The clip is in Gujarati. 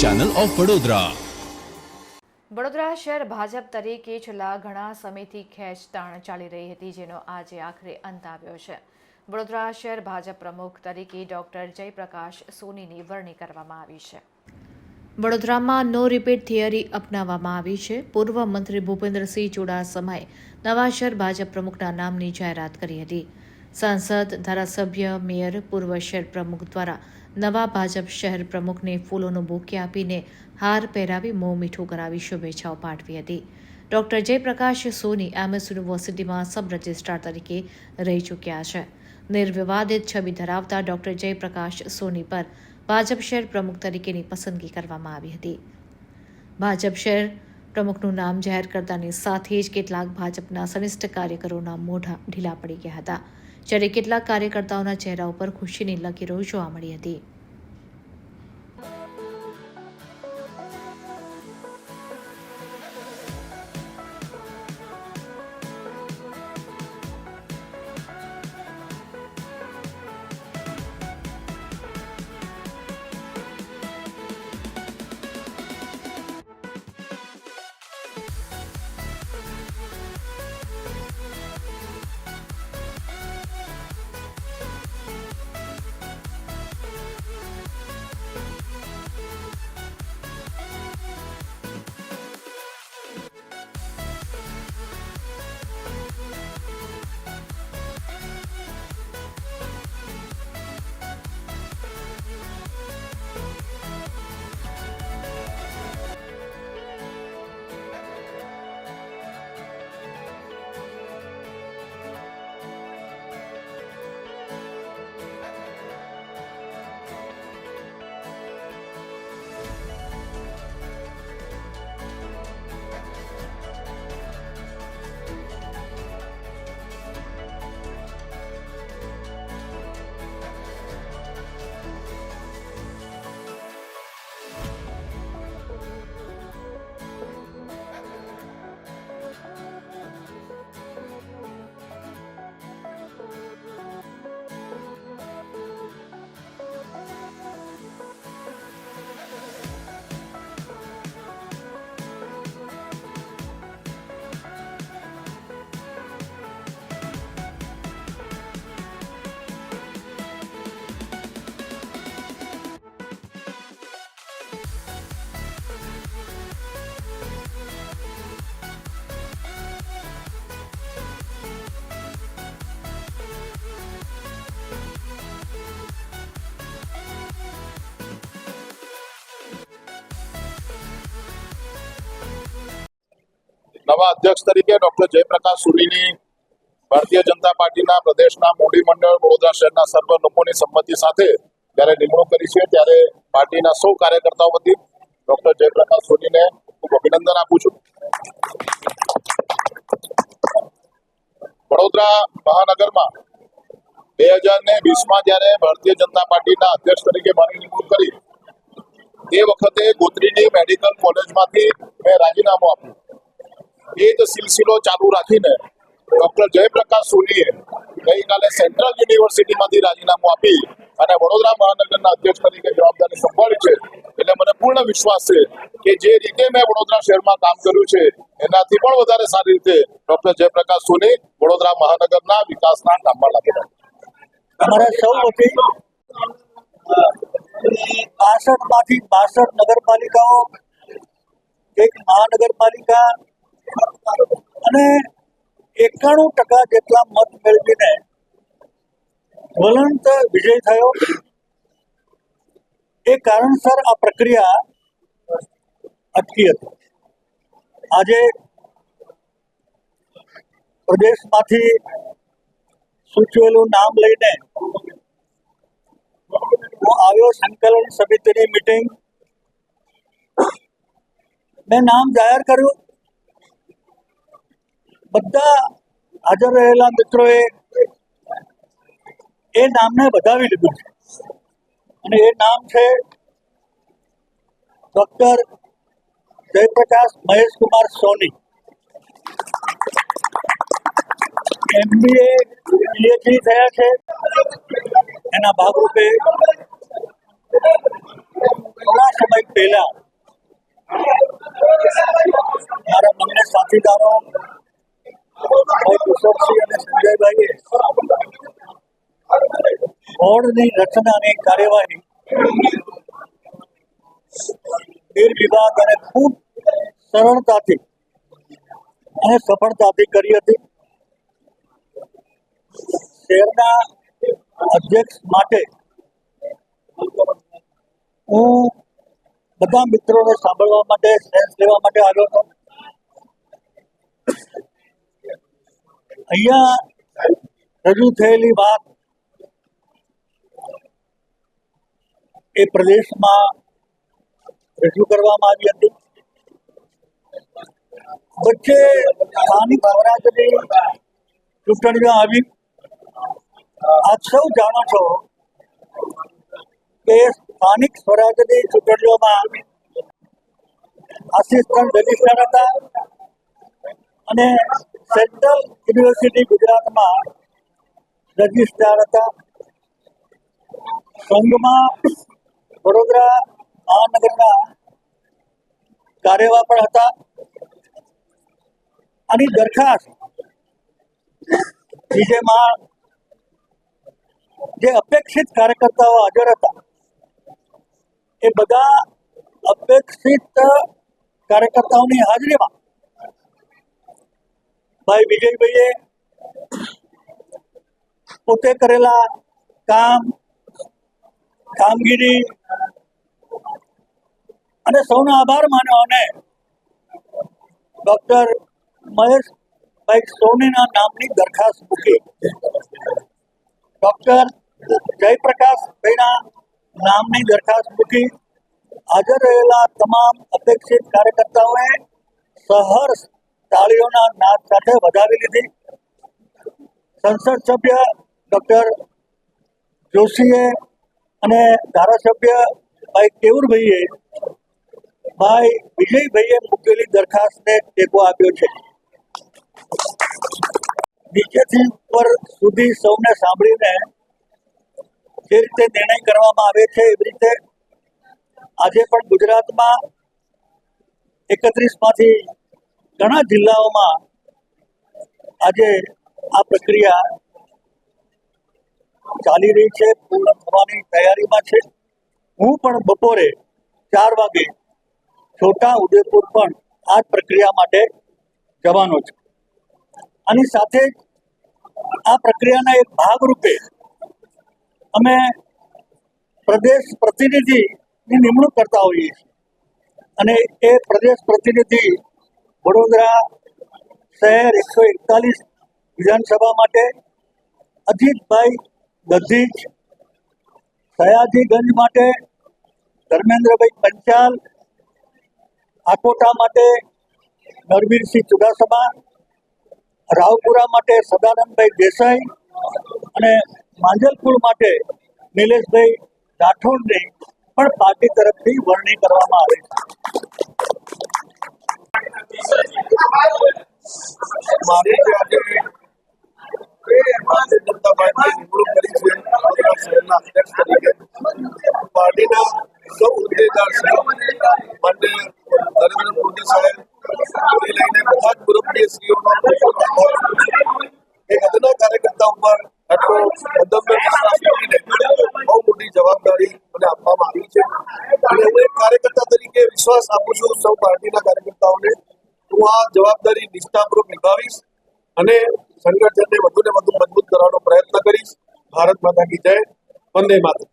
ચેનલ ઓફ વડોદરા વડોદરા શહેર ભાજપ તરીકે છેલ્લા ઘણા સમયથી ખેંચતાણ ચાલી રહી હતી, જેનો આજે આખરે અંત આવ્યો છે. વડોદરા શહેર ભાજપ પ્રમુખ તરીકે ડોક્ટર જયપ્રકાશ સોનીની વરણી કરવામાં આવી છે. વડોદરામાં નો રિપીટ થિયરી અપનાવવામાં આવી છે. પૂર્વ મંત્રી ભૂપેન્દ્રસિંહ ચુડાસમાએ નવા શહેર ભાજપ પ્રમુખના નામની જાહેરાત કરી હતી. સાંસદ, ધારાસભ્ય, મેયર, પૂર્વ શહેર પ્રમુખ દ્વારા નવા ભાજપ શહેર પ્રમુખને ફૂલોનું બુકે આપીને હાર પહેરાવી મોં મીઠું કરાવી શુભેચ્છાઓ પાઠવી હતી. ડોક્ટર જયપ્રકાશ સોની એમએસ યુનિવર્સિટીમાં સબ રજિસ્ટ્રાર તરીકે રહી ચૂક્યા છે. નિર્વિવાદિત છબી ધરાવતા ડોક્ટર જયપ્રકાશ સોની પર ભાજપ શહેર પ્રમુખ તરીકેની પસંદગી કરવામાં આવી હતી. ભાજપ શહેર પ્રમુખનું નામ જાહેર કરતાની સાથે જ કેટલાક ભાજપના સનિષ્ઠ કાર્યકરોના મોઢા ઢીલા પડી ગયા હતા. જ્યારે કેટલાક કાર્યકર્તાઓના ચહેરા ઉપર ખુશીની લકીરો જોવા મળી હતી. નવા અધ્યક્ષ તરીકે ડોક્ટર જયપ્રકાશ સુરીની ભારતીય જનતા પાર્ટીના પ્રદેશના મોડી મંડળ, વડોદરા શહેરના સર્વ લોકોની સંમતિ સાથે જ્યારે નિમણૂક કરી છે, ત્યારે પાર્ટીના સૌ કાર્યકર્તાઓ વતી ડોક્ટર જયપ્રકાશ સોનીને ખૂબ અભિનંદન આપું છું. વડોદરા મહાનગરમાં બે હજાર ને વીસમાં જ્યારે ભારતીય જનતા પાર્ટીના અધ્યક્ષ તરીકે મારી નિમણૂક કરી, તે વખતે ગોત્રીની મેડિકલ કોલેજમાંથી મેં રાજીનામું આપ્યું. એ જ સિલસિલો ચાલુ રાખીને ડોક્ટર જયપ્રકાશ સોનીએ ગઈકાલે સેન્ટ્રલ યુનિવર્સિટીમાંથી રાજીનામું આપી અને વડોદરા મહાનગરના અધ્યક્ષ તરીકે જવાબદારી સંભાળી છે. એટલે મને પૂર્ણ વિશ્વાસ છે કે જે રીતે મેં વડોદરા શહેરમાં કામ કર્યું છે, એનાથી પણ વધારે સારી રીતે ડોક્ટર જયપ્રકાશ સોની વડોદરા મહાનગરના વિકાસના કામમાં લાગેલા વતી બાસઠમાંથી બાસઠ નગરપાલિકાઓ, એક મહાનગરપાલિકા અને એકાણું ટકા જેટલા મત મેળવીને જ્વલંત વિજય થયો. એ કારણસર આ પ્રક્રિયા અટકી હતી. આજે પ્રદેશમાંથી સૂચવેલું નામ લઈને હું આવ્યો સંકલન સમિતિની મીટિંગ મેં નામ જાહેર કર્યું. બધા હાજર રહેલા મિત્રોએ એ નામને બધાવી લીધું છે. અને એ નામ છે doctor Jayprakash Maheshkumar Soni. MBA, PhD થયા છે. એના ભાગરૂપે થોડા સમય પહેલા મારા બંને સાથીદારો કિશોરસિંહ અને સંજયભાઈએ બોર્ડની રચનાની કાર્યવાહી. નિર્વિવાદ અને ખૂબ સરળતાથી અને સફળતાથી કરી હતી. શહેરના અધ્યક્ષ માટે હું બધા મિત્રોને સાંભળવા માટે સેન્સ લેવા માટે આવ્યો હતો. અહીંયા રજૂ થયેલી વાત એ પ્રદેશમાં રજૂ કરવામાં આવી હતી. વચ્ચે સ્થાનિક સ્વરાજની ચૂંટણીઓ આવી. આપ સૌ જાણો છો કે સ્થાનિક સ્વરાજની ચૂંટણીઓમાં આસિસ્ટન્ટ રજિસ્ટર હતા અને સેન્ટ્રલ યુનિવર્સિટી ગુજરાતમાં રજિસ્ટ્રાર હતા. સંઘમાં વડોદરા મહાનગરના કાર્યવાહ પણ હતા. આની દરખાસ્ત જેમાં જે અપેક્ષિત કાર્યકર્તાઓ હાજર હતા, એ બધા અપેક્ષિત કાર્યકર્તાઓની હાજરીમાં ભાઈ વિજયભાઈએ પોતે કરેલા કામ, કામગીરી અને સૌનો આભાર માન્યો અને ડોક્ટર મહેશભાઈ સોનીના નામની દરખાસ્ત મૂકી. ડોક્ટર જયપ્રકાશભાઈના નામની દરખાસ્ત મૂકી હાજર રહેલા તમામ અપેક્ષિત કાર્યકર્તાઓએ સહર્ષ તાળીઓના નાદ સાથે વધાવી લીધી. સંસદ સભ્ય ડોક્ટર જોશીએ અને ધારાસભ્ય ભાઈ કેવુરભાઈએ ભાઈ વિજયભાઈએ મૂકેલી દરખાસ્તને ટેકો આપ્યો છે. નીચેથી ઉપર સુધી સૌને સાંભળીને જે રીતે નિર્ણય કરવામાં આવે છે એવી રીતે આજે પણ ગુજરાતમાં એકત્રીસમાંથી ઘણા જિલ્લાઓમાં આજે આ પ્રક્રિયા ચાલી રહી છે, પૂર્ણ થવાની તૈયારીમાં છે. હું પણ બપોરે ચાર વાગે છોટા ઉદેપુર પણ આ પ્રક્રિયા માટે જવાનો છું. આની સાથે આ પ્રક્રિયાના એક ભાગરૂપે અમે પ્રદેશ પ્રતિનિધિની નિમણૂક કરતા હોઈએ છીએ. અને એ પ્રદેશ પ્રતિનિધિ વડોદરા શહેર એકસો એકતાલીસ વિધાનસભા માટે અજીતભાઈ ગધીજ સયાજીગંજ માટે ધર્મેન્દ્રભાઈ પંચાલ, આકોટા માટે નરવીરસિંહ ચુડાસમા, રાવપુરા માટે સદાનંદભાઈ દેસાઈ અને માંજલપુર માટે નિલેશભાઈ રાઠોડને પણ પાર્ટી તરફથી વરણી કરવામાં આવે છે. મારી પાર્ટીના સૌ હોદ્દેદાર મોદી સાહેબથી લઈને બધા જ મુરબ્બીશ્રીઓનો એક અદના કાર્યકર્તા ઉપર આટલો વિશ્વાસ મૂકીને બહુ મોટી જવાબદારી મને આપવામાં આવી છે. અને હું એક કાર્યકર્તા તરીકે વિશ્વાસ આપું છું સૌ પાર્ટીના કાર્યકર્તાઓને. હું આ જવાબદારી નિષ્ઠાપૂર્વક નિભાવીશ અને સંગઠનને વધુ ને વધુ મજબૂત કરવાનો પ્રયત્ન કરીશ. ભારત માતા કી જય. વંદે માતરમ.